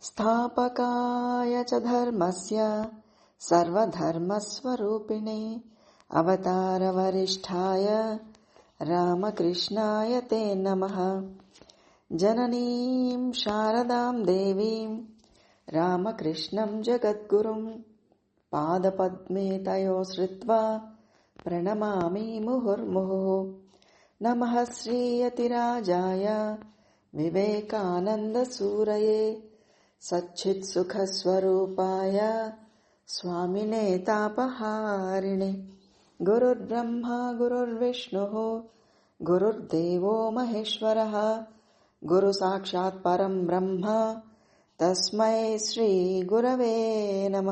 स्थापकाय च धर्मस्य सर्वधर्मस्वरूपिणे अवतारवरिष्ठाय रामकृष्णाय ते नमः। जननीं शारदां देवीं रामकृष्णं जगद्गुरुम् पादपद्मे तयो श्रुत्वा प्रणमामि मुहुर्मुहुः नमः श्रीयतिराजाय विवेकानन्दसूरये सच्चित्सुखस्वरूपाय स्वामिने तापहारिणे गुरुर्ब्रह्मा गुरुर्विष्णुः गुरुर्देवो महेश्वरः गुरुसाक्षात् परम् ब्रह्म తస్మై శ్రీ గురవే నమ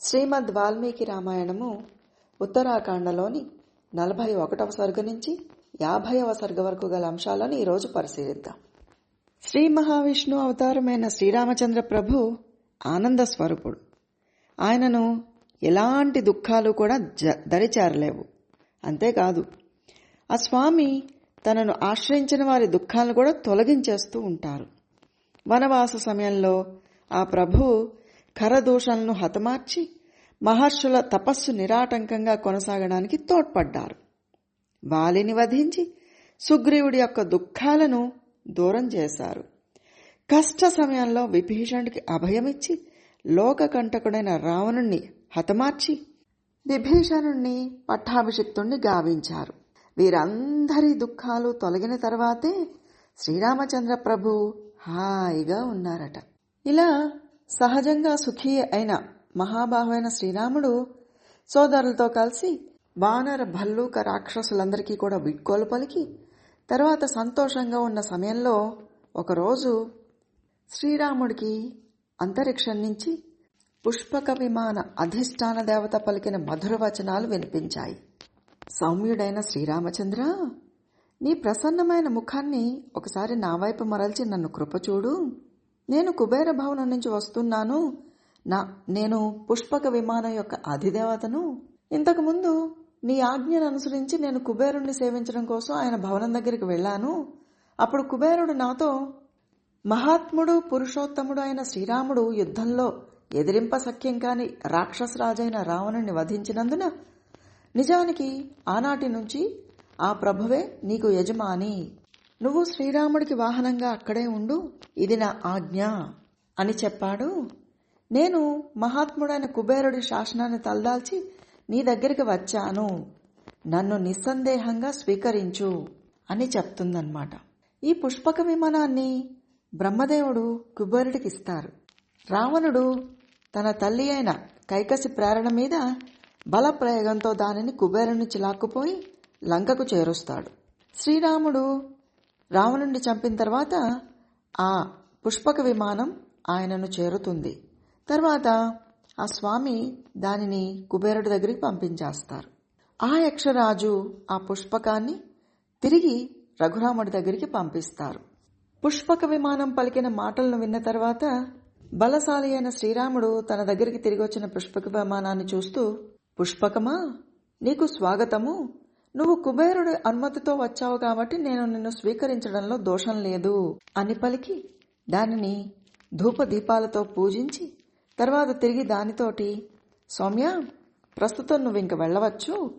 శ్రీమద్ వాల్మీకి రామాయణము ఉత్తరాఖండలోని నలభై ఒకటవ సర్గ నుంచి యాభైవ సర్గ వరకు గల అంశాలను ఈరోజు పరిశీలిద్దాం. శ్రీ మహావిష్ణు అవతారమైన శ్రీరామచంద్ర ప్రభు ఆనంద స్వరూపుడు. ఆయనను ఎలాంటి దుఃఖాలు కూడా జ దరిచారలేవు. అంతేకాదు ఆ స్వామి తనను ఆశ్రయించిన వారి దుఃఖాలను కూడా తొలగించేస్తూ ఉంటారు. వనవాస సమయంలో ఆ ప్రభు ఖరదోషాలను హతమార్చి మహర్షుల తపస్సు నిరాటంకంగా కొనసాగడానికి తోడ్పడ్డారు. వాలిని వధించి సుగ్రీవుడి యొక్క దుఃఖాలను దూరం చేశారు. కష్ట సమయంలో విభీషణుడికి అభయమిచ్చి లోకకంటకుడైన రావణుణ్ణి హతమార్చి విభీషణుణ్ణి పట్టాభిషిక్తుణ్ణి గావించారు. వీరందరి దుఃఖాలు తొలగిన తర్వాతే శ్రీరామచంద్ర ప్రభు హాయిగా ఉన్నారట. ఇలా సహజంగా సుఖీ అయిన మహాబాహువైన శ్రీరాముడు సోదరులతో కలిసి వానర భల్లూక రాక్షసులందరికీ కూడా విడ్కోలు పలికి తర్వాత సంతోషంగా ఉన్న సమయంలో ఒకరోజు శ్రీరాముడికి అంతరిక్షం నుంచి పుష్పక విమాన అధిష్టాన దేవత పలికిన మధుర వచనాలు వినిపించాయి. సౌమ్యుడైన శ్రీరామచంద్ర నీ ప్రసన్నమైన ముఖాన్ని ఒకసారి నా వైపు మరల్చి నన్ను కృపచూడు నేను కుబేర భవనం నుంచి వస్తున్నాను. నా నేను పుష్పక విమానం యొక్క అధిదేవతను. ఇంతకుముందు నీ ఆజ్ఞను అనుసరించి నేను కుబేరుణ్ణి సేవించడం కోసం ఆయన భవనం దగ్గరికి వెళ్ళాను. అప్పుడు కుబేరుడు నాతో మహాత్ముడు పురుషోత్తముడు అయిన శ్రీరాముడు యుద్ధంలో ఎదిరింప సఖ్యం కాని రాక్షసరాజైన రావణుణ్ణి వధించినందున నిజానికి ఆనాటి నుంచి ఆ ప్రభువే నీకు యజమాని. నువ్వు శ్రీరాముడికి వాహనంగా అక్కడే ఉండు ఇది నా ఆజ్ఞ అని చెప్పాడు. నేను మహాత్ముడైన కుబేరుడి శాసనాన్ని తలదాల్చి నీ దగ్గరికి వచ్చాను. నన్ను నిస్సందేహంగా స్వీకరించు అని చెప్తుందన్నమాట. ఈ పుష్పక విమానాన్ని బ్రహ్మదేవుడు కుబేరుడికి ఇస్తారు. రావణుడు తన తల్లి అయిన కైకసి ప్రేరణ మీద బలప్రయోగంతో దానిని కుబేరుని చిలాక్కుపోయి లంకకు చేరుస్తాడు. శ్రీరాముడు రావణుణ్ణి చంపిన తర్వాత ఆ పుష్పక విమానం ఆయనను చేరుతుంది. తర్వాత ఆ స్వామి దానిని కుబేరుడి దగ్గరికి పంపించేస్తారు. ఆ యక్షరాజు ఆ పుష్పకాన్ని తిరిగి రఘురాముడి దగ్గరికి పంపిస్తారు. పుష్పక విమానం పలికిన మాటలను విన్న తర్వాత బలశాలి అయిన శ్రీరాముడు తన దగ్గరికి తిరిగి వచ్చిన పుష్పక విమానాన్ని చూస్తూ పుష్పకమా? నీకు స్వాగతము. నువ్వు కుబేరుడి అనుమతితో వచ్చావు కాబట్టి నేను నిన్ను స్వీకరించడంలో దోషం లేదు అని పలికి దానిని ధూపదీపాలతో పూజించి తర్వాత తిరిగి దానితోటి సౌమ్య ప్రస్తుతం నువ్వు ఇంక వెళ్ళవచ్చు.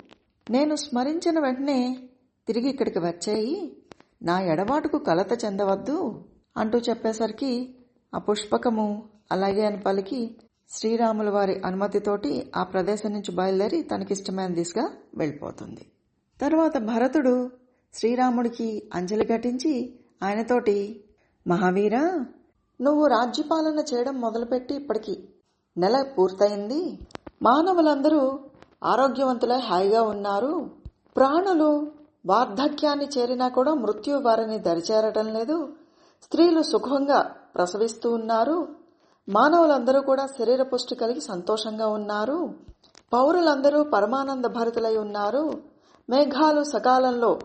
నేను స్మరించిన వెంటనే తిరిగి ఇక్కడికి వచ్చేయి. నా ఎడబాటుకు కలత చెందవద్దు అంటూ చెప్పేసరికి ఆ పుష్పకము అలాగే అని పలికి శ్రీరాముల వారి అనుమతితోటి ఆ ప్రదేశం నుంచి బయలుదేరి తనకిష్టమైన దిశగా వెళ్ళిపోతుంది. తర్వాత భరతుడు శ్రీరాముడికి అంజలి ఘటించి ఆయనతోటి మహావీరా నువ్వు రాజ్యపాలన చేయడం మొదలుపెట్టి ఇప్పటికి నెల పూర్తయింది. మానవులందరూ ఆరోగ్యవంతులై హాయిగా ఉన్నారు. ప్రాణులు వార్ధక్యాన్ని చేరినా కూడా మృత్యు వారిని దరిచేరటం లేదు. స్త్రీలు సుఖంగా ప్రసవిస్తూ ఉన్నారు. మానవులందరూ కూడా శరీర పుష్టి కలిగి సంతోషంగా ఉన్నారు. పౌరులందరూ పరమానంద భరితులై ఉన్నారు. మేఘాలు సకాలంలో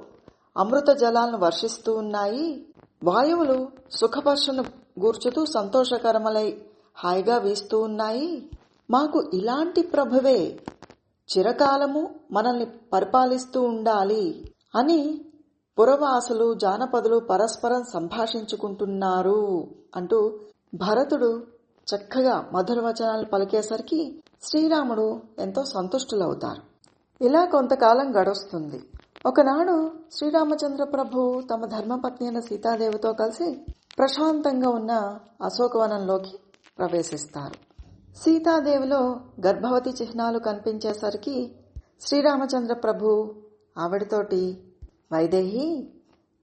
అమృత జలాలను వర్షిస్తూ ఉన్నాయి. వాయువులు సుఖపర్షను గూర్చుతూ సంతోషకరమలై హాయిగా వీస్తూ ఉన్నాయి. మాకు ఇలాంటి ప్రభువే. చిరకాలము మనల్ని పరిపాలిస్తూ ఉండాలి అని పురవాసులు జానపదులు పరస్పరం సంభాషించుకుంటున్నారు అంటూ భరతుడు చక్కగా మధుర వచనాలు పలికేసరికి శ్రీరాముడు ఎంతో సంతుష్టులవుతారు. ఇలా కొంతకాలం గడుస్తుంది. ఒకనాడు శ్రీరామచంద్ర ప్రభు తమ ధర్మపత్ని అయిన సీతాదేవితో కలిసి ప్రశాంతంగా ఉన్న అశోకవనంలోకి ప్రవేశిస్తారు. సీతాదేవిలో గర్భవతి చిహ్నాలు కనిపించేసరికి శ్రీరామచంద్ర ప్రభు ఆవిడతోటి వైదేహి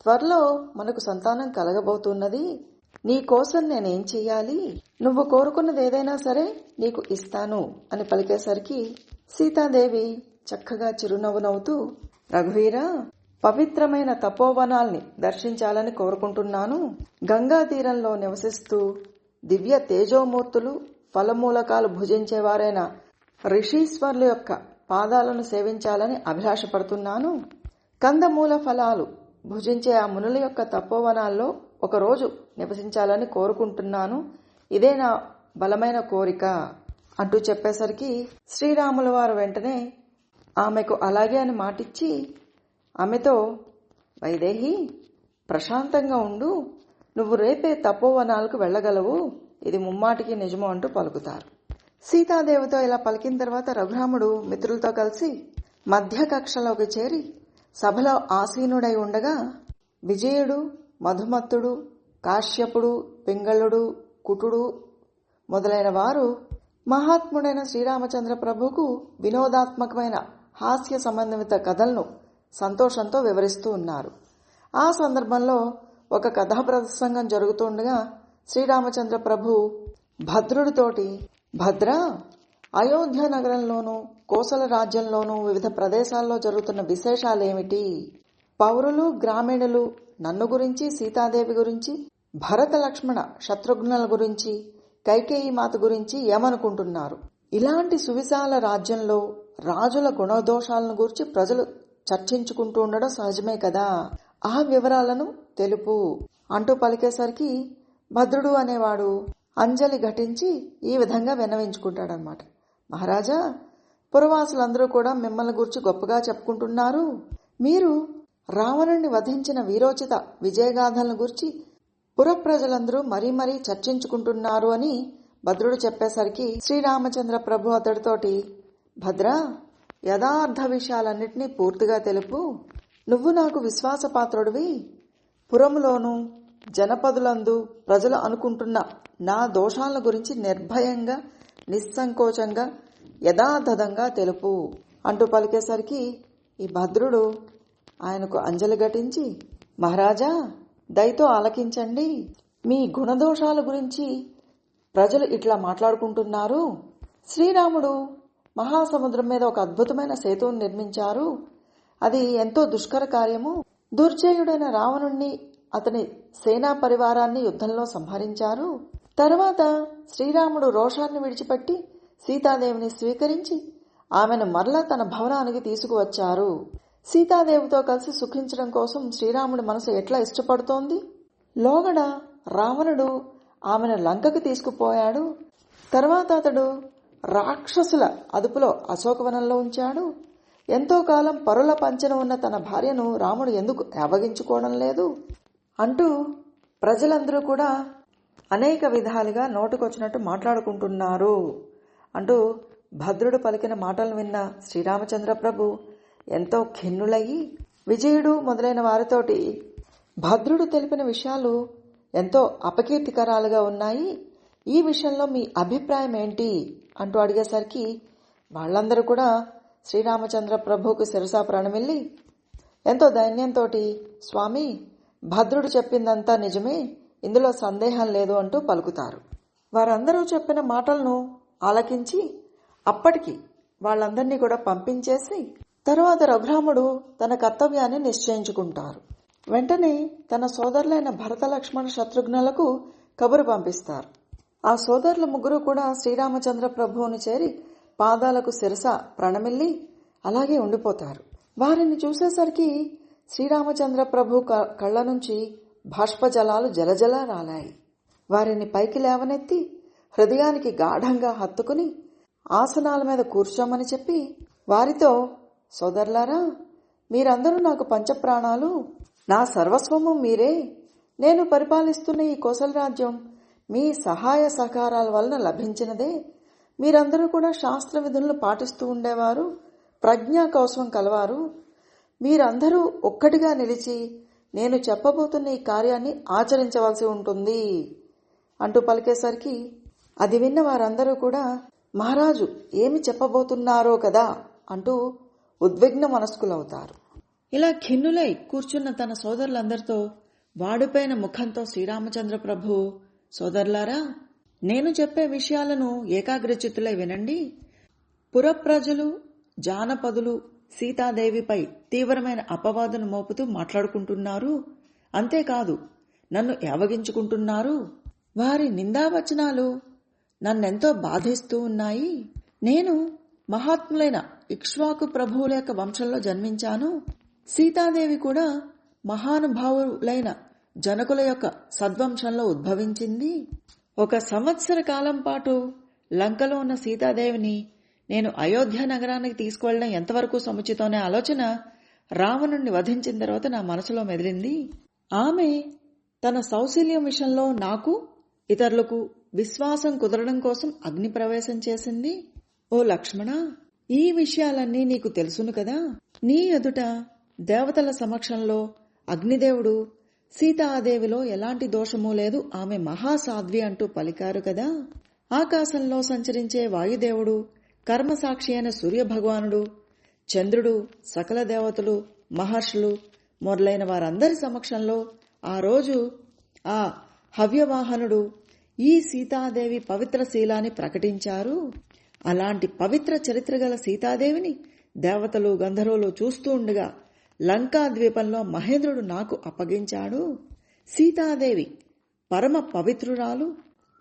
త్వరలో మనకు సంతానం కలగబోతున్నది. నీ కోసం నేనేం చెయ్యాలి? నువ్వు కోరుకున్నది ఏదైనా సరే నీకు ఇస్తాను అని పలికేసరికి సీతాదేవి చక్కగా చిరునవ్వు నవ్వుతూ రఘువీరా పవిత్రమైన తపోవనాల్ని దర్శించాలని కోరుకుంటున్నాను. గంగా తీరంలో నివసిస్తూ దివ్య తేజోమూర్తులు ఫలమూలకాలు భుజించేవారైన రిషీశ్వర్ల యొక్క పాదాలను సేవించాలని అభిలాషపడుతున్నాను. కందమూల ఫలాలు భుజించే ఆ మునుల యొక్క తపోవనాల్లో ఒకరోజు నివసించాలని కోరుకుంటున్నాను. ఇదే నా బలమైన కోరిక. అంటూ చెప్పేసరికి శ్రీరాముల వారు వెంటనే ఆమెకు అలాగే అని మాటిచ్చి ఆమెతో వైదేహి ప్రశాంతంగా ఉండు. నువ్వు రేపే తపోవనాలకు వెళ్ళగలవు. ఇది ముమ్మాటికి నిజము అంటూ పలుకుతారు. సీతాదేవితో ఇలా పలికిన తర్వాత రఘురాముడు మిత్రులతో కలిసి మధ్య కక్షలోకి చేరి సభలో ఆసీనుడై ఉండగా విజయుడు మధుమత్తుడు కాశ్యపుడు పింగళుడు కుటుడు మొదలైన వారు మహాత్ముడైన శ్రీరామచంద్ర ప్రభుకు వినోదాత్మకమైన హాస్య సంబంధిత కథలను సంతోషంతో వివరిస్తూ ఉన్నారు. ఆ సందర్భంలో ఒక కథా ప్రసంగం జరుగుతుండగా శ్రీరామచంద్ర ప్రభు భద్రుడితోటి భద్ర అయోధ్య నగరంలోనూ కోసల రాజ్యంలోనూ వివిధ ప్రదేశాల్లో జరుగుతున్న విశేషాలేమిటి? పౌరులు గ్రామీణులు నన్ను గురించి సీతాదేవి గురించి భరత లక్ష్మణ శత్రుఘ్నుల గురించి కైకేయి మాత గురించి ఏమనుకుంటున్నారు? ఇలాంటి సువిశాల రాజ్యంలో రాజుల గుణదోషాలను గురించి ప్రజలు చర్చించుకుంటూ ఉండడం సహజమే కదా? ఆ వివరాలను తెలుపు అంటూ పలికేసరికి భద్రుడు అనేవాడు అంజలి ఘటించి ఈ విధంగా విన్నవించుకుంటాడనమాట. మహారాజా పురవాసులందరూ కూడా మిమ్మల్ని గురించి గొప్పగా చెప్పుకుంటున్నారు. మీరు రావణుణ్ణి వధించిన వీరోచిత విజయగాథలను గురించి పుర ప్రజలందరూ మరీ మరీ చర్చించుకుంటున్నారు అని భద్రుడు చెప్పేసరికి శ్రీరామచంద్ర ప్రభు అతడితోటి భద్ర యథార్థ విషయాలన్నింటినీ పూర్తిగా తెలుపు. నువ్వు నాకు విశ్వాసపాత్రుడివి. పురములోను జనపదులందు ప్రజలు అనుకుంటున్న నా దోషాలను గురించి నిర్భయంగా నిస్సంకోచంగా యథాతథంగా తెలుపు. అంటూ పలికేసరికి ఈ భద్రుడు ఆయనకు అంజలి ఘటించి మహారాజా దయతో ఆలకించండి. మీ గుణదోషాల గురించి ప్రజలు ఇట్లా మాట్లాడుకుంటున్నారు. శ్రీరాముడు మహాసముద్రం మీద ఒక అద్భుతమైన సేతువును నిర్మించారు. అది ఎంతో దుష్కర కార్యము. దుర్జయుడైన రావణుణ్ణి అతని సేనా పరివారాన్ని యుద్ధంలో సంహరించారు. తర్వాత శ్రీరాముడు రోషాన్ని విడిచిపెట్టి సీతాదేవిని స్వీకరించి ఆమెను మరలా తన భవనానికి తీసుకువచ్చారు. సీతాదేవితో కలిసి సుఖించడం కోసం శ్రీరాముడి మనసు ఎట్లా ఇష్టపడుతోంది? లోగడ రావణుడు ఆమెను లంకకు తీసుకుపోయాడు. తర్వాత అతడు రాక్షసుల అదుపులో అశోకవనంలో ఉంచాడు. ఎంతో కాలం పరుల పంచన ఉన్న తన భార్యను రాముడు ఎందుకు అవగించుకోవడం లేదు? అంటూ ప్రజలందరూ కూడా అనేక విధాలుగా నోటుకొచ్చినట్టు మాట్లాడుకుంటున్నారు అంటూ భద్రుడు పలికిన మాటలు విన్న శ్రీరామచంద్ర ప్రభు ఎంతో ఖిన్నులయ్యి విజయుడు మొదలైన వారితోటి భద్రుడు తెలిపిన విషయాలు ఎంతో అపకీర్తికరాలుగా ఉన్నాయి. ఈ విషయంలో మీ అభిప్రాయం ఏంటి? అంటూ అడిగేసరికి వాళ్ళందరూ కూడా శ్రీరామచంద్ర ప్రభువుకు శిరసా ప్రణమిల్లి ఎంతో దైన్యంతోటి స్వామి భద్రుడు చెప్పిందంతా నిజమే ఇందులో సందేహం లేదు అంటూ పలుకుతారు. వారందరూ చెప్పిన మాటలను ఆలకించి అప్పటికి వాళ్ళందరినీ కూడా పంపించేసి తరువాత రఘురాముడు తన కర్తవ్యాన్ని నిశ్చయించుకుంటారు. వెంటనే తన సోదరులైన భరత లక్ష్మణ శత్రుఘ్నులకు కబురు పంపిస్తారు. ఆ సోదరుల ముగ్గురు కూడా శ్రీరామచంద్ర ప్రభువుని చేరి పాదాలకు శిరస ప్రణమిల్లి అలాగే ఉండిపోతారు. వారిని చూసేసరికి శ్రీరామచంద్ర ప్రభు క- కళ్ళ నుంచి బాష్పజలాలు జలజల రాలాయి. వారిని పైకి లేవనెత్తి హృదయానికి గాఢంగా హత్తుకుని ఆసనాల మీద కూర్చోమని చెప్పి వారితో సోదరులారా మీరందరూ నాకు పంచప్రాణాలు నా సర్వస్వము మీరే. నేను పరిపాలిస్తున్న ఈ కోసల రాజ్యం మీ సహాయ సహకారాల వలన లభించినదే. మీరందరూ కూడా శాస్త్ర విధులను పాటిస్తూ ఉండేవారు ప్రజ్ఞా కోసం కలవారు. మీరందరూ ఒక్కటిగా నిలిచి నేను చెప్పబోతున్న ఈ కార్యాన్ని ఆచరించవలసి ఉంటుంది అంటూ పలికేసరికి అది విన్న వారందరూ కూడా మహారాజు ఏమి చెప్పబోతున్నారో కదా అంటూ ఉద్విగ్న మనస్కులవుతారు. ఇలా ఖిన్నులై కూర్చున్న తన సోదరులందరితో వాడిపోయిన ముఖంతో శ్రీరామచంద్ర ప్రభు సోదరులారా నేను చెప్పే విషయాలను ఏకాగ్రచిత్తులై వినండి. పురప్రజలు జానపదులు సీతాదేవిపై తీవ్రమైన అపవాదును మోపుతూ మాట్లాడుకుంటున్నారు. అంతేకాదు నన్ను యావగించుకుంటున్నారు. వారి నిందావచనాలు నన్నెంతో బాధిస్తూ ఉన్నాయి. నేను మహాత్ములైన ఇక్ష్వాకు ప్రభువుల యొక్క వంశంలో జన్మించాను. సీతాదేవి కూడా మహానుభావులైన జనకుల యొక్క సద్వంశంలో ఉద్భవించింది. ఒక సంవత్సర కాలం పాటు లంకలో ఉన్న సీతాదేవిని నేను అయోధ్య నగరానికి తీసుకువెళ్ళడం ఎంతవరకు సముచితమనే ఆలోచన రావణుణ్ణి వధించిన తర్వాత నా మనసులో మెదిలింది. ఆమె తన సౌశల్యం విషయంలో నాకు ఇతరులకు విశ్వాసం కుదరడం కోసం అగ్ని ప్రవేశం చేసింది. ఓ లక్ష్మణ ఈ విషయాలన్నీ నీకు తెలుసును కదా. నీ ఎదుట దేవతల సమక్షంలో అగ్నిదేవుడు సీతాదేవిలో ఎలాంటి దోషమూ లేదు. ఆమె మహాసాధ్వి అంటూ పలికారు కదా. ఆకాశంలో సంచరించే వాయుదేవుడు కర్మసాక్షి అయిన సూర్యభగవానుడు చంద్రుడు సకల దేవతలు మహర్షులు మొదలైన వారందరి సమక్షంలో ఆ రోజు ఆ హవ్యవాహనుడు ఈ సీతాదేవి పవిత్ర శీలాన్ని ప్రకటించారు. అలాంటి పవిత్ర చరిత్ర గల సీతాదేవిని దేవతలు గంధర్వులు చూస్తూ ఉండగా లంకా ద్వీపంలో మహేంద్రుడు నాకు అప్పగించాడు. సీతాదేవి పరమ పవిత్రురాలు.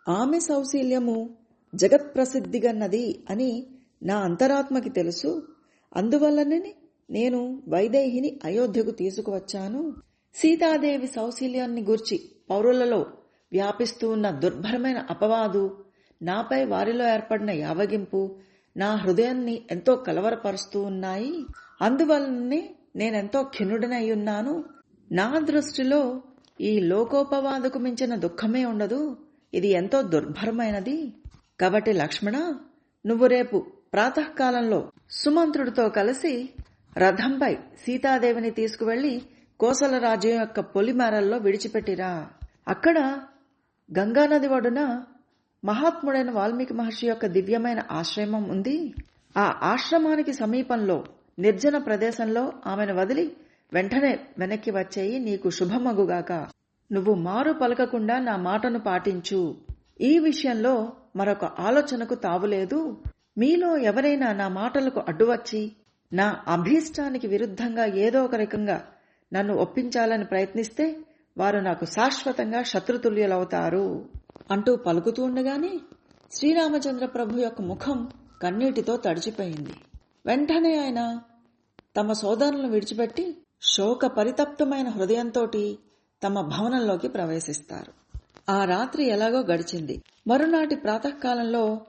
ఆమె సౌశీల్యము జగత్ప్రసిద్ధిగన్నది అని నా అంతరాత్మకి తెలుసు. అందువల్లనే నేను వైదేహిని అయోధ్యకు తీసుకువచ్చాను. సీతాదేవి సౌశీల్యాన్ని గూర్చి పౌరులలో వ్యాపిస్తూ ఉన్న దుర్భరమైన అపవాదు నాపై వారిలో ఏర్పడిన యావగింపు నా హృదయాన్ని ఎంతో కలవరపరుస్తూ ఉన్నాయి. అందువల్లనే నేనెంతో ఖిన్నుడనై ఉన్నాను నా దృష్టిలో ఈ లోకోపవాదకు మించిన దుఃఖమే ఉండదు. ఇది ఎంతో దుర్భరమైనది. కాబట్టి లక్ష్మణ నువ్వు రేపు ప్రాతకాలంలో సుమంత్రుడితో కలిసి రథంపై సీతాదేవిని తీసుకువెళ్ళి కోసల రాజ్యం యొక్క పొలిమేరల్లో విడిచిపెట్టిరా. అక్కడ గంగానది ఒడున మహాత్ముడైన వాల్మీకి మహర్షి యొక్క దివ్యమైన ఆశ్రమం ఉంది. ఆ ఆశ్రమానికి సమీపంలో నిర్జన ప్రదేశంలో ఆమెను వదిలి వెంటనే వెనక్కి వచ్చేయి నీకు శుభమగుగాక. నువ్వు మారు పలకకుండా నా మాటను పాటించు. ఈ విషయంలో మరొక ఆలోచనకు తావులేదు. మీలో ఎవరైనా నా మాటలకు అడ్డువచ్చి నా అభీష్టానికి విరుద్ధంగా ఏదో ఒక రకంగా నన్ను ఒప్పించాలని ప్రయత్నిస్తే వారు నాకు శాశ్వతంగా శత్రుతుల్యులవుతారు అంటూ పలుకుతూ ఉండగానే శ్రీరామచంద్ర ప్రభు యొక్క ముఖం కన్నీటితో తడిచిపోయింది. వెంటనే ఆయన తమ సోదరులను విడిచిపెట్టి శోక పరితప్తమైన హృదయంతో తమ భవనంలోకి ప్రవేశిస్తారు. ఆ రాత్రి ఎలాగో గడిచింది. మరునాటి ప్రాతకాలంలో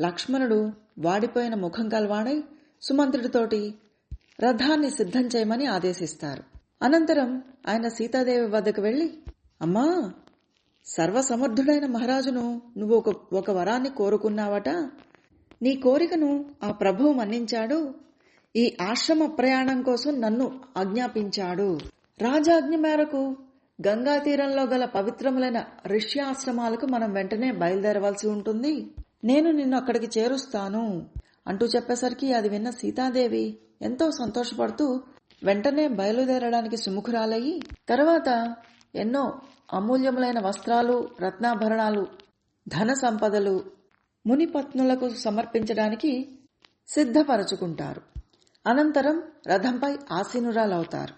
లక్ష్మణుడు వాడిపోయిన ముఖం కలవాడై సుమంత్రుడితోటి రథాన్ని సిద్ధం చేయమని ఆదేశిస్తారు. అనంతరం ఆయన సీతాదేవి వద్దకు వెళ్ళి అమ్మా సర్వసమర్థుడైన మహారాజును నువ్వు ఒక ఒక వరాన్ని కోరుకున్నావట? నీ కోరికను ఆ ప్రభువు మన్నించాడు. ఈ ఆశ్రమ ప్రయాణం కోసం నన్ను ఆజ్ఞాపించాడు. రాజాజ్ఞ మేరకు గంగా తీరంలో గల పవిత్రములైన ఋష్యాశ్రమాలకు మనం వెంటనే బయలుదేరవలసి ఉంటుంది. నేను నిన్ను అక్కడికి చేరుస్తాను. అంటూ చెప్పేసరికి అది విన్న సీతాదేవి ఎంతో సంతోషపడుతూ వెంటనే బయలుదేరడానికి సుముఖురాలయ్యి తర్వాత ఎన్నో అమూల్యములైన వస్త్రాలు రత్నాభరణాలు ధన సంపదలు మునిపత్నులకు సమర్పించడానికి సిద్ధపరచుకుంటారు. అనంతరం రథంపై ఆసీనురాలవుతారు.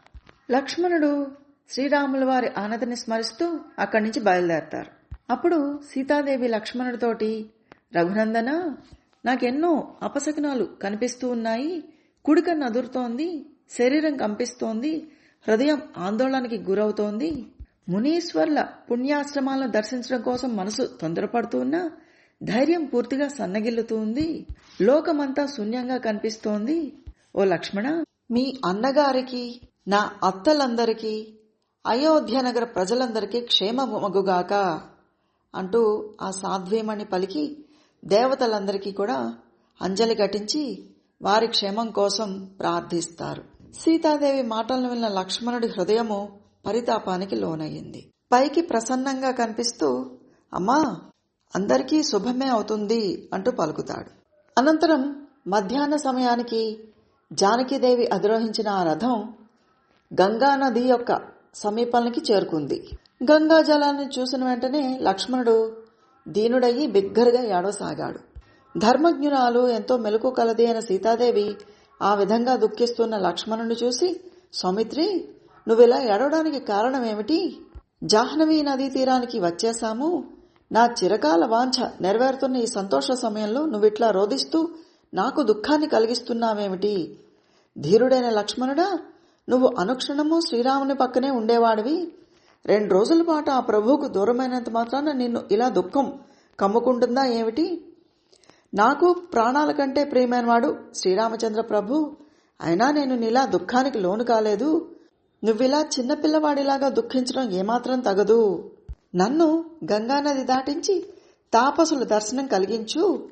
లక్ష్మణుడు శ్రీరాముల వారి ఆనతిని స్మరిస్తూ అక్కడి నుంచి బయలుదేరతారు. అప్పుడు సీతాదేవి లక్ష్మణుడితోటి రఘునందన నాకెన్నో అపశకునాలు కనిపిస్తూ ఉన్నాయి. కుడికన్ను అదురుతోంది శరీరం కంపిస్తోంది హృదయం ఆందోళనకి గురవుతోంది. మునీశ్వర్ల పుణ్యాశ్రమాలను దర్శించడం కోసం మనసు తొందరపడుతున్నా ధైర్యం పూర్తిగా సన్నగిల్లుతూ ఉంది లోకమంతా శూన్యంగా కనిపిస్తోంది. ఓ లక్ష్మణ మీ అన్నగారికి నా అత్తలందరికీ అయోధ్య నగర ప్రజలందరికీ క్షేమమగుగాక అంటూ ఆ సాధ్వేమణి పలికి దేవతలందరికీ కూడా అంజలి ఘటించి వారి క్షేమం కోసం ప్రార్థిస్తారు. సీతాదేవి మాటలను విన్న లక్ష్మణుడి హృదయము పరితాపానికి లోనయ్యింది. పైకి ప్రసన్నంగా కనిపిస్తూ అమ్మా అందరికీ శుభమే అవుతుంది అంటూ పలుకుతాడు. అనంతరం మధ్యాహ్న సమయానికి జానకీదేవి అధిరోహించిన ఆ రథం గంగా నది యొక్క సమీపానికి చేరుకుంది. గంగా జలాన్ని చూసిన వెంటనే లక్ష్మణుడు దీనుడయ్యి బిగ్గరగా ఏడవసాగాడు. ధర్మజ్ఞురాలు ఎంతో మెలకు కలది అయిన సీతాదేవి ఆ విధంగా దుఃఖిస్తున్న లక్ష్మణుని చూసి సౌమిత్రి నువ్విలా ఏడవడానికి కారణమేమిటి? జాహ్నవి నదీ తీరానికి వచ్చేశాము. నా చిరకాల వాంఛ నెరవేరుతున్న ఈ సంతోష సమయంలో నువ్విట్లా రోధిస్తూ నాకు దుఃఖాన్ని కలిగిస్తున్నావేమిటి? ధీరుడైన లక్ష్మణుడా నువ్వు అనుక్షణము శ్రీరాముని పక్కనే ఉండేవాడివి. రెండు రోజుల పాటు ఆ ప్రభువుకు దూరమైనంత మాత్రాన నిన్ను ఇలా దుఃఖం కమ్ముకుంటుందా ఏమిటి? నాకు ప్రాణాల కంటే ప్రియమైనవాడు శ్రీరామచంద్ర ప్రభు. అయినా నేను నీలా దుఃఖానికి లోను కాలేదు. నువ్విలా చిన్నపిల్లవాడిలాగా దుఃఖించడం ఏమాత్రం తగదు. నన్ను గంగానది దాటించి తాపసుల దర్శనం కలిగించు.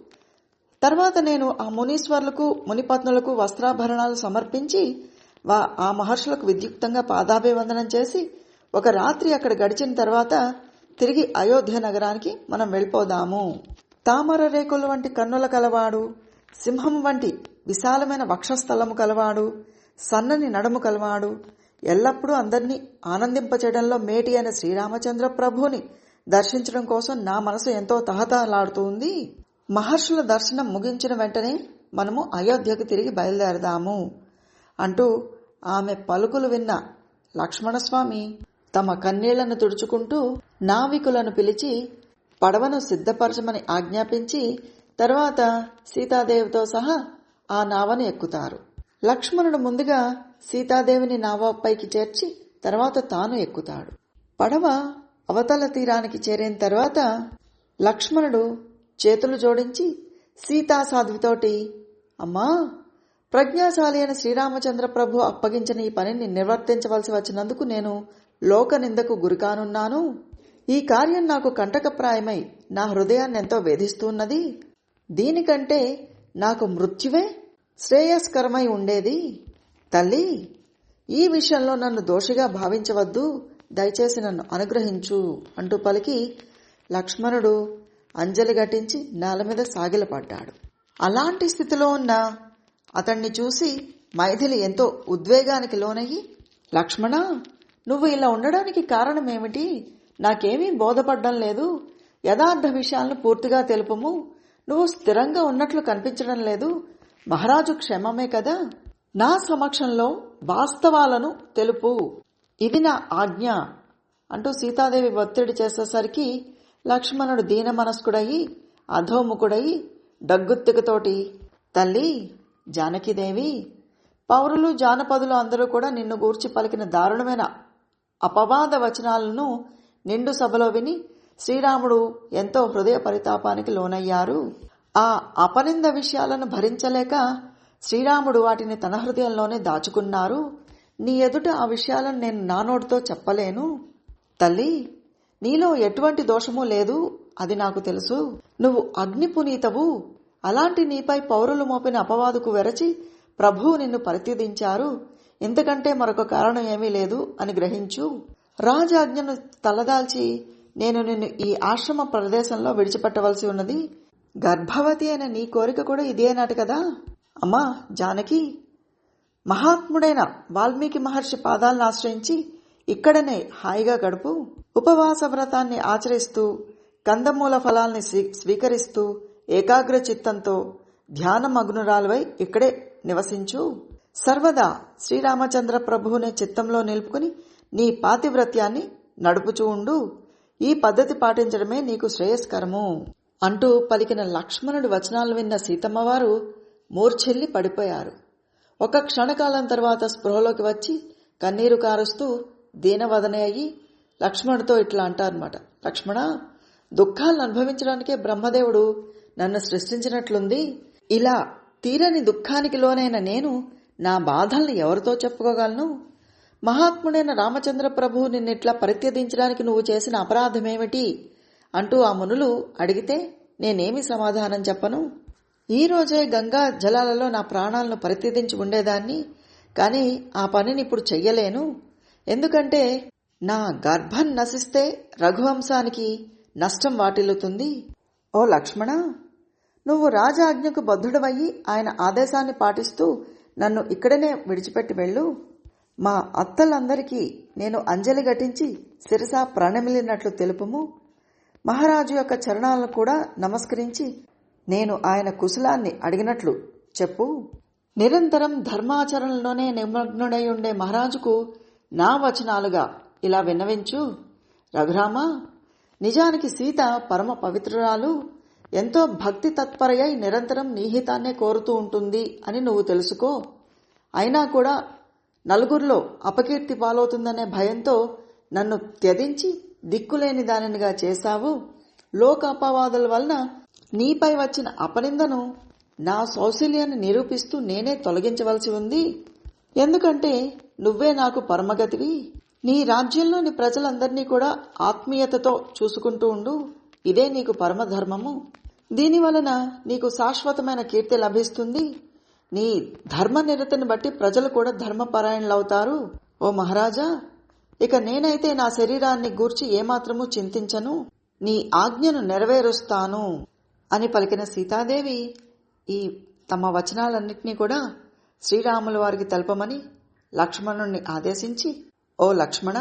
తర్వాత నేను ఆ మునీశ్వర్లకు మునిపత్నులకు వస్త్రాభరణాలు సమర్పించి వా ఆ మహర్షులకు విద్యుక్తంగా పాదాభివందనం చేసి ఒక రాత్రి అక్కడ గడిచిన తర్వాత తిరిగి అయోధ్య నగరానికి మనం వెళ్ళిపోదాము. తామర రేకుల వంటి కన్నుల కలవాడు సింహం వంటి విశాలమైన వక్షస్థలము కలవాడు సన్నని నడుము కలవాడు ఎల్లప్పుడూ అందరినీ ఆనందింపచేయడంలో మేటి అయిన శ్రీరామచంద్ర ప్రభుని దర్శించడం కోసం నా మనసు ఎంతో తహతహలాడుతూ ఉంది మహర్షుల దర్శనం ముగించిన వెంటనే మనము అయోధ్యకు తిరిగి బయలుదేరదాము అంటూ ఆమె పలుకులు విన్న లక్ష్మణస్వామి తమ కన్నీళ్ళను తుడుచుకుంటూ నావికులను పిలిచి పడవను సిద్ధపరచమని ఆజ్ఞాపించి తర్వాత సీతాదేవితో సహా ఆ నావను ఎక్కుతారు. లక్ష్మణుడు ముందుగా సీతాదేవిని నావపైకి చేర్చి తర్వాత తాను ఎక్కుతాడు. పడవ అవతల తీరానికి చేరిన తర్వాత లక్ష్మణుడు చేతులు జోడించి సీతాసాధ్వితోటి అమ్మా ప్రజ్ఞాశాలి అయిన శ్రీరామచంద్ర ప్రభు అప్పగించిన ఈ పనిని నిర్వర్తించవలసి వచ్చినందుకు నేను లోక నిందకు గురికానున్నాను ఈ కార్యం నాకు కంటకప్రాయమై నా హృదయాన్ని ఎంతో వేధిస్తున్నది దీనికంటే నాకు మృత్యువే శ్రేయస్కరమై ఉండేది. తల్లి ఈ విషయంలో నన్ను దోషిగా భావించవద్దు. దయచేసి నన్ను అనుగ్రహించు అంటూ పలికి లక్ష్మణుడు అంజలి ఘటించి నేల మీద సాగిలపడ్డాడు. అలాంటి స్థితిలో ఉన్న అతన్ని చూసి మైథిలి ఎంతో ఉద్వేగానికి లోనయ్యి లక్ష్మణ నువ్వు ఇలా ఉండడానికి కారణమేమిటి? నాకేమీ బోధపడ్డం లేదు. యథార్థ విషయాలను పూర్తిగా తెలుపము. నువ్వు స్థిరంగా ఉన్నట్లు కనిపించడం లేదు. మహారాజు క్షేమమే కదా? నా సమక్షంలో వాస్తవాలను తెలుపు. ఇది నా ఆజ్ఞ. అంటూ సీతాదేవి ఒత్తిడి చేసేసరికి లక్ష్మణుడు దీనమనస్కుడయి అధోముఖుడయి డగ్గుత్తికతోటి తల్లి జానకిదేవి పౌరులు జానపదులు అందరూ కూడా నిన్ను గూర్చి పలికిన దారుణమైన అపవాద వచనాలను నిండు సభలో విని శ్రీరాముడు ఎంతో హృదయ పరితాపానికి లోనయ్యారు. ఆ అపనింద విషయాలను భరించలేక శ్రీరాముడు వాటిని తన హృదయంలోనే దాచుకున్నారు. నీ ఎదుట ఆ విషయాలను నేను నా నోటితో చెప్పలేను. తల్లి నీలో ఎటువంటి దోషము లేదు అది నాకు తెలుసు. నువ్వు అగ్ని పునీతవు. అలాంటి నీపై పౌరులు మోపిన అపవాదుకు వెరచి ప్రభువు నిన్ను పరితిదించారు ఇంతకంటే మరొక కారణం ఏమీ లేదు అని గ్రహించు. రాజాజ్ఞను తలదాల్చి నేను నిన్ను ఈ ఆశ్రమ ప్రదేశంలో విడిచిపెట్టవలసి ఉన్నది. గర్భవతి అయిన నీ కోరిక కూడా ఇదేనాటి కదా? అమ్మా జానకి మహాత్ముడైన వాల్మీకి మహర్షి పాదాలను ఆశ్రయించి ఇక్కడనే హాయిగా గడుపు. ఉపవాస వ్రతాన్ని ఆచరిస్తూ కందమూల ఫలాల్ని స్వీ- స్వీకరిస్తూ ఏకాగ్ర చిత్తంతో ధ్యానమగ్నురాలువై ఇక్కడే నివసించు. సర్వదా శ్రీరామచంద్ర ప్రభువునే చిత్తంలో నిలుపుకుని నీ పాతివ్రత్యాన్ని నడుపుచూ ఉండు. ఈ పద్ధతి పాటించడమే నీకు శ్రేయస్కరము. అంటూ పలికిన లక్ష్మణుడి వచనాలు విన్న సీతమ్మవారు మూర్ఛెల్లి పడిపోయారు. ఒక క్షణకాలం తర్వాత స్పృహలోకి వచ్చి కన్నీరు కారుస్తూ దీనవదనే అయ్యి లక్ష్మణుడితో ఇట్లా అంటారన్నమాట. లక్ష్మణ దుఃఖాలను అనుభవించడానికే బ్రహ్మదేవుడు నన్ను సృష్టించినట్లుంది. ఇలా తీరని దుఃఖానికి లోనైన నేను నా బాధల్ని ఎవరితో చెప్పుకోగలను? మహాత్ముడైన రామచంద్ర ప్రభువు నిన్నిట్లా పరిత్యదించడానికి నువ్వు చేసిన అపరాధమేమిటి? అంటూ ఆ మునులు అడిగితే నేనేమి సమాధానం చెప్పను? ఈరోజే గంగా జలాలలో నా ప్రాణాలను పరిత్యజించి ఉండేదాన్ని కానీ ఆ పనిని ఇప్పుడు చెయ్యలేను. ఎందుకంటే నా గర్భం నశిస్తే రఘువంశానికి నష్టం వాటిల్లుతుంది. ఓ లక్ష్మణ నువ్వు రాజాజ్ఞకు బద్ధుడవయ్యి ఆయన ఆదేశాన్ని పాటిస్తూ నన్ను ఇక్కడనే విడిచిపెట్టి వెళ్ళు. మా అత్తలందరికీ నేను అంజలి ఘటించి శిరసా ప్రణమిలినట్లు తెలుపుము. మహారాజు యొక్క చరణాలను కూడా నమస్కరించి నేను ఆయన కుశలాన్ని అడిగినట్లు చెప్పు. నిరంతరం ధర్మాచరణలోనే నిమగ్నుడై ఉండే మహారాజుకు నా వచనాలుగా ఇలా విన్నవించు. రఘురామ నిజానికి సీత పరమ పవిత్రురాలు ఎంతో భక్తి తత్పరయై నిరంతరం నీహితాన్నే కోరుతూ ఉంటుంది అని నువ్వు తెలుసుకో. అయినా కూడా నలుగురిలో అపకీర్తి పాలవుతుందనే భయంతో నన్ను త్యదించి దిక్కులేని దానినిగా చేశావు. లోక అపవాదుల వలన నీపై వచ్చిన అపనిందను నా సౌశల్యాన్ని నిరూపిస్తూ నేనే తొలగించవలసి ఉంది. ఎందుకంటే నువ్వే నాకు పరమగతివి. నీ రాజ్యంలోని ప్రజలందరినీ కూడా ఆత్మీయతతో చూసుకుంటూ ఉండు. ఇదే నీకు పరమధర్మము. దీని వలన నీకు శాశ్వతమైన కీర్తి లభిస్తుంది. నీ ధర్మ నిరతని బట్టి ప్రజలు కూడా ధర్మపరాయణులవుతారు. ఓ మహారాజా ఇక నేనైతే నా శరీరాన్ని గూర్చి ఏమాత్రము చింతించను నీ ఆజ్ఞను నెరవేరుస్తాను అని పలికిన సీతాదేవి ఈ తమ వచనాలన్నింటినీ కూడా శ్రీరాముల వారికి తెలపమని లక్ష్మణుణ్ణి ఆదేశించి ఓ లక్ష్మణ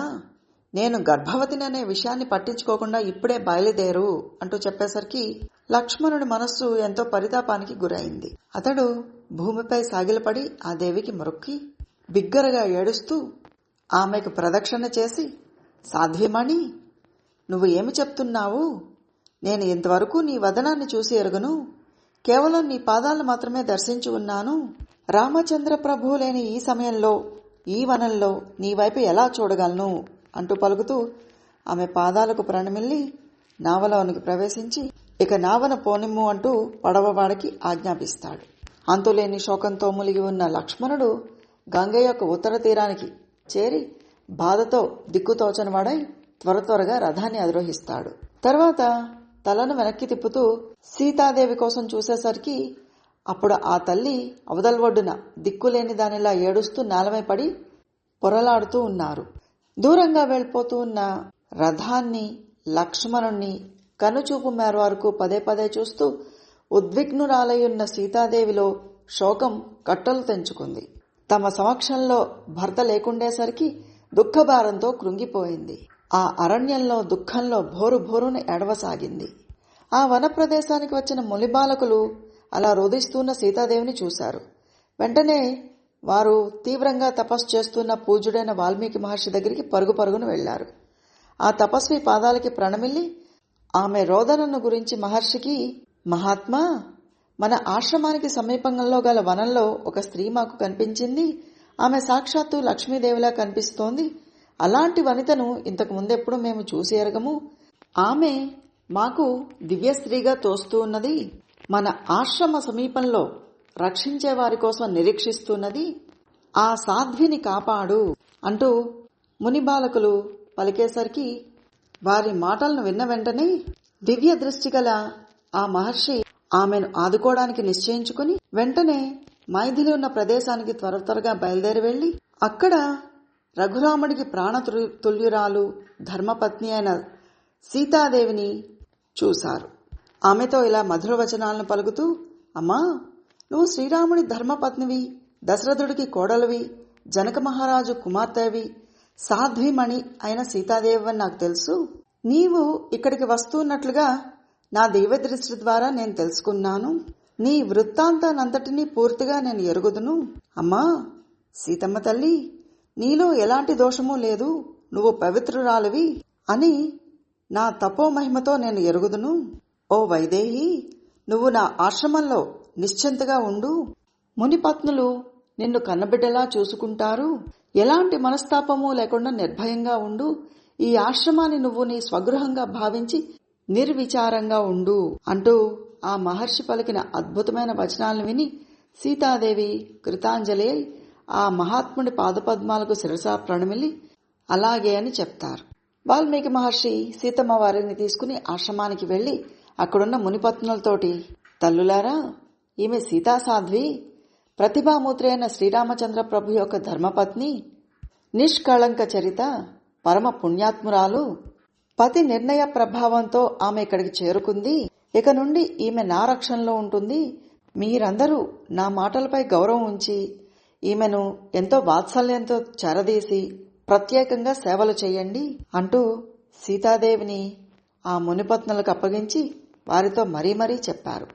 నేను గర్భవతిననే విషయాన్ని పట్టించుకోకుండా ఇప్పుడే బయలుదేరు అంటూ చెప్పేసరికి లక్ష్మణుడి మనస్సు ఎంతో పరితాపానికి గురైంది. అతడు భూమిపై సాగిలపడి ఆ దేవికి మొక్కి బిగ్గరగా ఏడుస్తూ ఆమెకు ప్రదక్షిణ చేసి సాధ్యమణి నువ్వు ఏమి చెప్తున్నావు? నేను ఇంతవరకు నీ వదనాన్ని చూసి ఎరుగును. కేవలం నీ పాదాలను మాత్రమే దర్శించి ఉన్నాను. రామచంద్ర ప్రభు లేని ఈ సమయంలో ఈ వనంలో నీ వైపు ఎలా చూడగలను? అంటూ పలుకుతూ ఆమె పాదాలకు ప్రణమిల్లి నావలోనికి ప్రవేశించి ఇక నావన పోనిమ్ము అంటూ పడవవాడికి ఆజ్ఞాపిస్తాడు. అంతులేని శోకంతో ములిగి ఉన్న లక్ష్మణుడు గంగ యొక్క ఉత్తర తీరానికి చేరి బాధతో దిక్కుతోచని వాడై త్వర త్వరగా రథాన్ని అధిరోహిస్తాడు. తర్వాత తలను వెనక్కి తిప్పుతూ సీతాదేవి కోసం చూసేసరికి అప్పుడు ఆ తల్లి అవతల ఒడ్డున దిక్కులేని దానిలా ఏడుస్తూ నేలమై పడి పొరలాడుతూ ఉన్నారు. దూరంగా వెళ్ళిపోతూ ఉన్న రథాన్ని లక్ష్మణుణ్ణి కనుచూపు మేర వరకు పదే పదే చూస్తూ ఉద్విగ్నురాలై ఉన్న సీతాదేవిలో శోకం కట్టలు తెంచుకుంది. తమ సమక్షంలో భర్త లేకుండేసరికి దుఃఖభారంతో కృంగిపోయింది. ఆ అరణ్యంలో దుఃఖంలో భోరు భోరును ఎడవసాగింది ఆ వన ప్రదేశానికి వచ్చిన ములిబాలకులు అలా రోధిస్తున్న సీతాదేవిని చూశారు. వెంటనే వారు తీవ్రంగా తపస్సు చేస్తున్న పూజుడైన వాల్మీకి మహర్షి దగ్గరికి పరుగు పరుగును వెళ్ళారు ఆ తపస్వి పాదాలకి ప్రణమిల్లి ఆమె రోదనను గురించి మహర్షికి మహాత్మా మన ఆశ్రమానికి సమీపంలో గల వనంలో ఒక స్త్రీ మాకు కనిపించింది. ఆమె సాక్షాత్తు లక్ష్మీదేవిలా కనిపిస్తోంది. అలాంటి వనితను ఇంతకు ముందెప్పుడు మేము చూసి ఎరగము. ఆమె మాకు దివ్య స్త్రీగా తోస్తూ ఉన్నది. మన ఆశ్రమ సమీపంలో రక్షించే వారి కోసం నిరీక్షిస్తున్నది. ఆ సాధ్విని కాపాడు అంటూ ముని బాలకులు పలికేసరికి వారి మాటలను విన్న వెంటనే దివ్య దృష్టి గల ఆ మహర్షి ఆమెను ఆదుకోవడానికి నిశ్చయించుకుని వెంటనే మైథిలి ఉన్న ప్రదేశానికి త్వర త్వరగా బయలుదేరి వెళ్ళి అక్కడ రఘురాముడికి ప్రాణ తుల్యురాలు ధర్మపత్ని అయిన సీతాదేవిని చూశారు. ఆమెతో ఇలా మధుర వచనాలను పలుకుతూ అమ్మా నువ్వు శ్రీరాముడి ధర్మపత్నివి దశరథుడికి కోడలివి జనక మహారాజు కుమార్తెవి సాధ్విమణి అయిన సీతాదేవి అని నాకు తెలుసు. నీవు ఇక్కడికి వస్తున్నట్లుగా నా దైవదృష్టి ద్వారా నేను తెలుసుకున్నాను. నీ వృత్తాంతానంతటినీ పూర్తిగా నేను ఎరుగుదును. అమ్మా సీతమ్మ తల్లి నీలో ఎలాంటి దోషమూ లేదు. నువ్వు పవిత్రురాలివి అని నా తపోమహిమతో నేను ఎరుగుదును. ఓ వైదేహి నువ్వు నా ఆశ్రమంలో నిశ్చింతగా ఉండు. మునిపత్నులు నిన్ను కన్నబిడ్డలా చూసుకుంటారు. ఎలాంటి మనస్తాపము లేకుండా నిర్భయంగా ఉండు. ఈ ఆశ్రమాన్ని నువ్వు నీ స్వగృహంగా భావించి నిర్విచారంగా ఉండు అంటూ ఆ మహర్షి పలికిన అద్భుతమైన వచనాలను విని సీతాదేవి కృతాంజలి ఆ మహాత్ముడి పాదపద్మాలకు శిరసా ప్రణమిలి అలాగే అని చెప్తారు. వాల్మీకి మహర్షి సీతమ్మ వారిని తీసుకుని ఆశ్రమానికి వెళ్ళి అక్కడున్న మునిపత్నులతోటి తల్లులారా ఈమె సీతాసాధ్వి. ప్రతిభామూర్తి అయిన శ్రీరామచంద్ర ప్రభు యొక్క ధర్మపత్ని నిష్కళంక చరిత పరమ పుణ్యాత్మురాలు. పతి నిర్ణయ ప్రభావంతో ఆమె ఇక్కడికి చేరుకుంది. ఇక నుండి ఈమె నా రక్షణలో ఉంటుంది. మీరందరూ నా మాటలపై గౌరవం ఉంచి ఈమెను ఎంతో వాత్సల్యంతో చెరదీసి ప్రత్యేకంగా సేవలు చేయండి అంటూ సీతాదేవిని ఆ మునిపత్నులకు అప్పగించి వారితో మరీ మరీ చెప్పారు.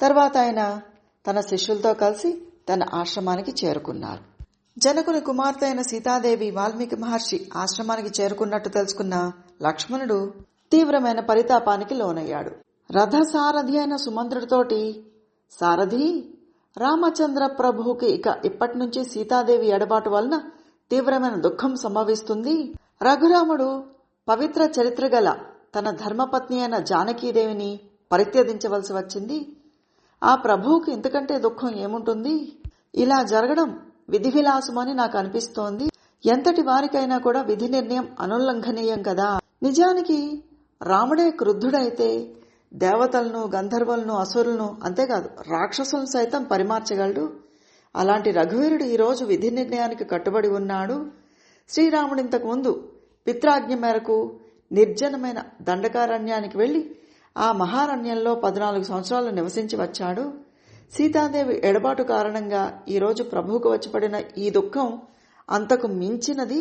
తర్వాత ఆయన తన శిష్యులతో కలిసి తన ఆశ్రమానికి చేరుకున్నారు. జనకుని కుమార్తె అయిన సీతాదేవి వాల్మీకి మహర్షి ఆశ్రమానికి చేరుకున్నట్టు తెలుసుకున్న లక్ష్మణుడు తీవ్రమైన పరితాపానికి లోనయ్యాడు. రథసారథి అయిన సుమంత్రుడితోటి సారథి రామచంద్ర ప్రభువుకి ఇక ఇప్పటి నుంచి సీతాదేవి ఎడబాటు వలన తీవ్రమైన దుఃఖం సంభవిస్తుంది. రఘురాముడు పవిత్ర చరిత్ర గల తన ధర్మపత్ని అయిన జానకీదేవిని పరిత్యజించవలసి వచ్చింది. ఆ ప్రభువుకి ఇంతకంటే దుఃఖం ఏముంటుంది? ఇలా జరగడం విధి విలాసమని నాకు అనిపిస్తోంది ఎంతటి వారికైనా కూడా విధి నిర్ణయం అనుల్లంఘనీయం కదా. నిజానికి రాముడే క్రుద్ధుడైతే దేవతలను గంధర్వులను అసురులను అంతేకాదు రాక్షసులను సైతం పరిమార్చగలడు. అలాంటి రఘువీరుడు ఈరోజు విధి నిర్ణయానికి కట్టుబడి ఉన్నాడు. శ్రీరాముడు ఇంతకు ముందు పిత్రాజ్ఞ మేరకు నిర్జనమైన దండకారణ్యానికి వెళ్ళి ఆ మహారణ్యంలో పద్నాలుగు సంవత్సరాలు నివసించి వచ్చాడు. సీతాదేవి ఎడబాటు కారణంగా ఈరోజు ప్రభువుకు వచ్చిపడిన ఈ దుఃఖం అంతకు మించినది?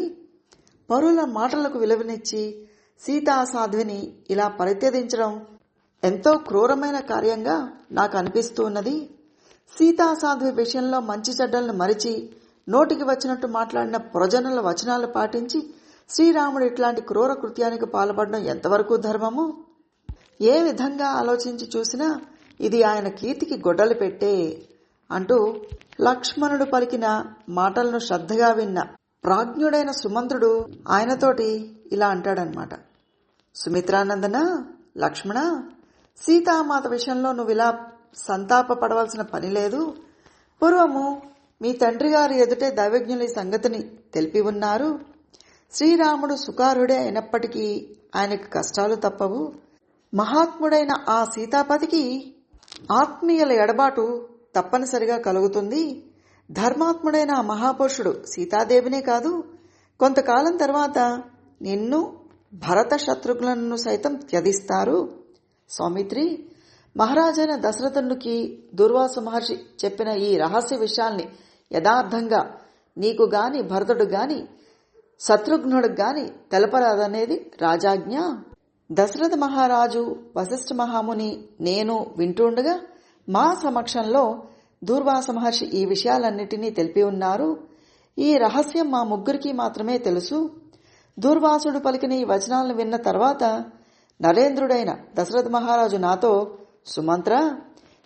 పరుల మాటలకు విలువనిచ్చి సీతా సాధ్విని ఇలా పరిత్యదించడం ఎంతో క్రూరమైన కార్యంగా నాకు అనిపిస్తూ ఉన్నది సీతాసాధ్వి విషయంలో మంచి చెడ్డలను మరిచి నోటికి వచ్చినట్టు మాట్లాడిన ప్రజనుల వచనాలు పాటించి శ్రీరాముడు ఇట్లాంటి క్రూర కృత్యానికి పాల్పడడం ఎంతవరకు ధర్మము? ఏ విధంగా ఆలోచించి చూసినా ఇది ఆయన కీర్తికి గొడ్డలు పెట్టే అంటూ లక్ష్మణుడు పలికిన మాటలను శ్రద్ధగా విన్న ప్రాజ్ఞుడైన సుమంత్రుడు ఆయనతోటి ఇలా అంటాడనమాట. సుమిత్రానందన లక్ష్మణ సీతామాత విషయంలో నువ్వు ఇలా సంతాప పడవలసిన పని లేదు. పూర్వము మీ తండ్రి గారి ఎదుటే దైవజ్ఞుల ఈ సంగతిని తెలిపి ఉన్నారు. శ్రీరాముడు సుకారుడే అయినప్పటికీ ఆయనకు కష్టాలు తప్పవు. మహాత్ముడైన ఆ సీతాపతికి ఆత్మీయుల ఎడబాటు తప్పనిసరిగా కలుగుతుంది. ధర్మాత్ముడైన ఆ మహాపురుషుడు సీతాదేవినే కాదు కొంతకాలం తర్వాత నిన్ను భరత శత్రుఘ్నులను సైతం త్యదిస్తారు సౌమిత్రి మహారాజైన దశరథునికి దుర్వాసు మహర్షి చెప్పిన ఈ రహస్య విషయాల్ని యథార్థంగా నీకు గాని భరతుడు గాని శత్రుఘ్నుడికి గాని తెలపరాదనేది రాజాజ్ఞ. దశరథ మహారాజు వశిష్ఠ మహాముని నేను వింటుండగా మా సమక్షంలో దూర్వాస మహర్షి ఈ విషయాలన్నిటినీ తెలిపి ఉన్నారు. ఈ రహస్యం మా ముగ్గురికి మాత్రమే తెలుసు. దూర్వాసుడు పలికిన ఈ వచనాలను విన్న తర్వాత నరేంద్రుడైన దశరథ మహారాజు నాతో సుమంత్ర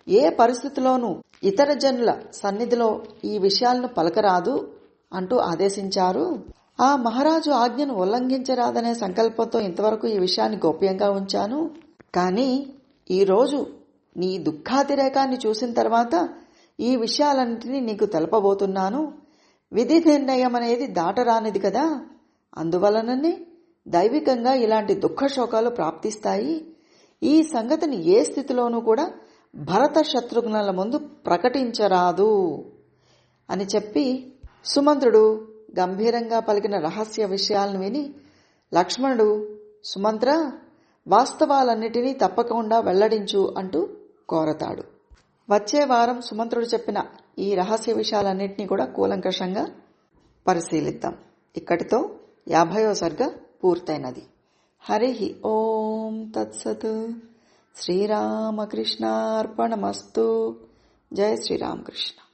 ఏ పరిస్థితిలోనూ ఇతర జనుల సన్నిధిలో ఈ విషయాలను పలకరాదు అంటూ ఆదేశించారు. ఆ మహారాజు ఆజ్ఞను ఉల్లంఘించరాదనే సంకల్పంతో ఇంతవరకు ఈ విషయాన్ని గోప్యంగా ఉంచాను. కానీ ఈరోజు నీ దుఃఖాతిరేకాన్ని చూసిన తర్వాత ఈ విషయాలన్నింటినీ నీకు తెలపబోతున్నాను. విధి నిర్ణయం అనేది దాటరానిది కదా. అందువలననే దైవికంగా ఇలాంటి దుఃఖశోకాలు ప్రాప్తిస్తాయి. ఈ సంగతిని ఏ స్థితిలోనూ కూడా భరత శత్రుఘ్నుల ముందు ప్రకటించరాదు అని చెప్పి సుమంత్రుడు గంభీరంగా పలికిన రహస్య విషయాలను విని లక్ష్మణుడు సుమంత్ర వాస్తవాలన్నిటినీ తప్పకుండా వెల్లడించు అంటూ కోరతాడు. వచ్చే వారం సుమంత్రుడు చెప్పిన ఈ రహస్య విషయాలన్నింటినీ కూడా కూలంకషంగా పరిశీలిద్దాం. ఇక్కడితో యాభయో సర్గ పూర్తయినది. హరి ఓం తత్సత్. శ్రీరామకృష్ణార్పణమస్తు. జయ శ్రీరామకృష్ణ.